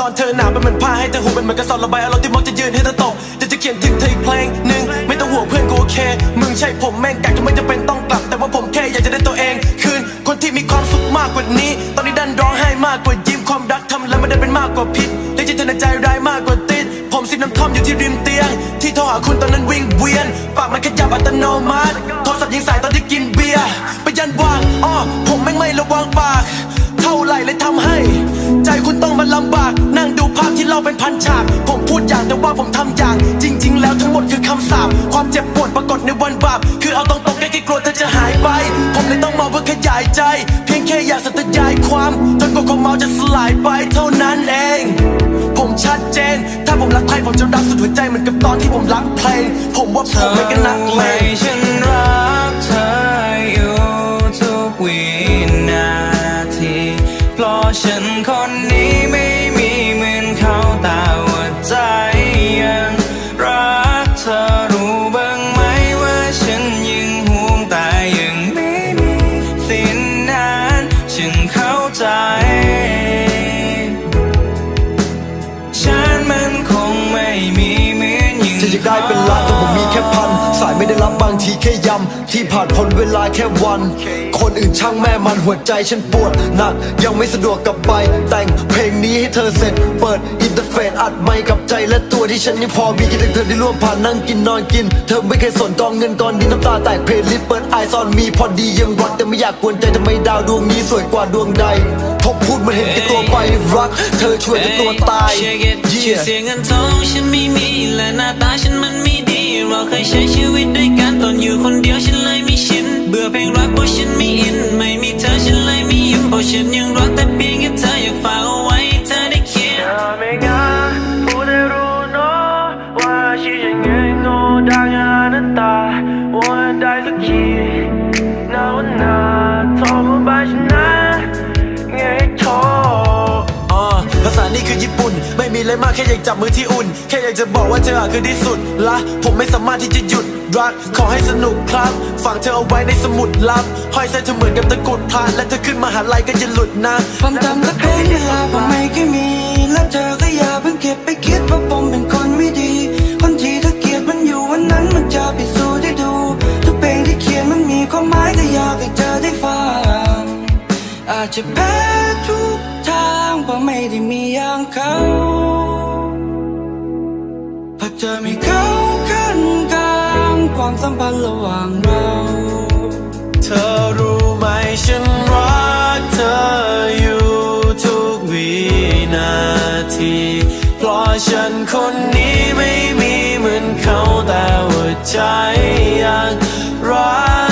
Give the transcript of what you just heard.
ตอนเธอหนาวเป็นเหมือนผ้าให้เธอหูเป็นเหมือนกระสอบระบายอารมณ์ที่มักจะยืนให้เธอตกจะจะเขียนถึงเธออีกเพลงหนึ่งไม่ต้องห่วงเพื่อนกูโอเค มึงใช่ผมแม่งกักก็ไม่จำเป็นต้องกลับ แต่ว่าผมแค่อยากจะได้ตัวเอง คืนคนที่มีความสุขมากกว่านี้ ตอนนี้ดันร้องไห้มากกว่ายิ้มความรักทำแล้วไม่ได้เป็นมากกว่าพิษและจิตในใจร้ายมากกว่าติดผมสิบน้ำท่อมอยู่ที่ริมเตียง ที่โทรหาคุณตอนนั้นวิ่งเวียนปากมันขยับอัตโนมัติโทรศัพท์ยิงสายตอนที่กินเบียร์ไปยันวางอ้อ ที่เราเป็นพันฉาก ผมพูดอย่างแต่ว่าผมทำอย่าง จริง ๆ แล้วทั้งหมดคือคำสาปความเจ็บปวดปรากฏในวันบาปคือเอาตรงๆแค่กลัวเธอจะหายไป ผมเลยต้องมาเพื่อขยายใจ เพียงแค่อยากสัตยายความจนกว่าความเมาจะสลายไปเท่านั้นเอง ผมชัดเจน ถ้าผมรักใครผมจะรักสุดหัวใจเหมือนกับตอนที่ผมรักเพลง ผมว่าผมไม่กันนักเลงฉันรักเธอ รั บางทีแค่ย้ำที่ผ่านพ้นเวลาแค่วัน คนอื่นช่างแม่มันหัวใจฉันปวดหนัก ยังไม่สะดวกกลับไป แต่งเพลงนี้ให้เธอเสร็จ เปิดอินเทอร์เฟซอัดไมค์กับใจและตัวที่ฉันยังพอมีคิดถึงเธอที่ร่วมผ่านนั่งกินนอนกิน เธอไม่เคยสนกองเงินกองดินน้ำตาแตกเพลย์ลิสต์เปิดไอซอนมีพอดียังรักแต่ไม่อยากกวนใจทำไมดาวดวงนี้สวยกว่าดวงใดพบพูดมันเห็นแก่ตัวไปรัก เธอช่วยแต่ตัวตายเชื่อเก็ตชื่อเสียงเงินทองฉันไม่มีและหน้าตาฉันมันมี เราเคยใช้ชีวิตด้วยกันตอนอยู่คนเดียวฉันเลยไม่ชินเบื่อเพลงรักเพราะฉัน อะไรมากแค่อยากจับมือที่อุ่น แค่อยากจะบอกว่าเธออะคือที่สุดละผมไม่สามารถที่จะหยุดรักขอให้สนุกครับ ฝังเธอเอาไว้ในสมุดลับห้อยใส่เธอเหมือนกับตะกรุดพรานและเธอขึ้นมาหาลัยก็จะหลุดนะผมจำและเป็นเวลาผมไม่เคยมี และเธอก็อย่าเพิ่งเก็บไปคิดว่าผมเป็นคนไม่ดี คนที่เธอเกลียดมันอยู่วันนั้นมันจะพิสูจน์ให้ดู ทุกเพลงที่เขียนมันมีความหมายก็อยากให้เธอได้ฟังอาจจะแพ้ทุกทางเพราะไม่ได้มีอย่างเขา เพราะเธอมีเขาขั้นกลางความสัมพันธ์ระหว่างเรา เธอรู้ไหมฉันรักเธออยู่ทุกวินาที เพราะฉันคนนี้ไม่มีเหมือนเขาแต่ว่าใจยังรัก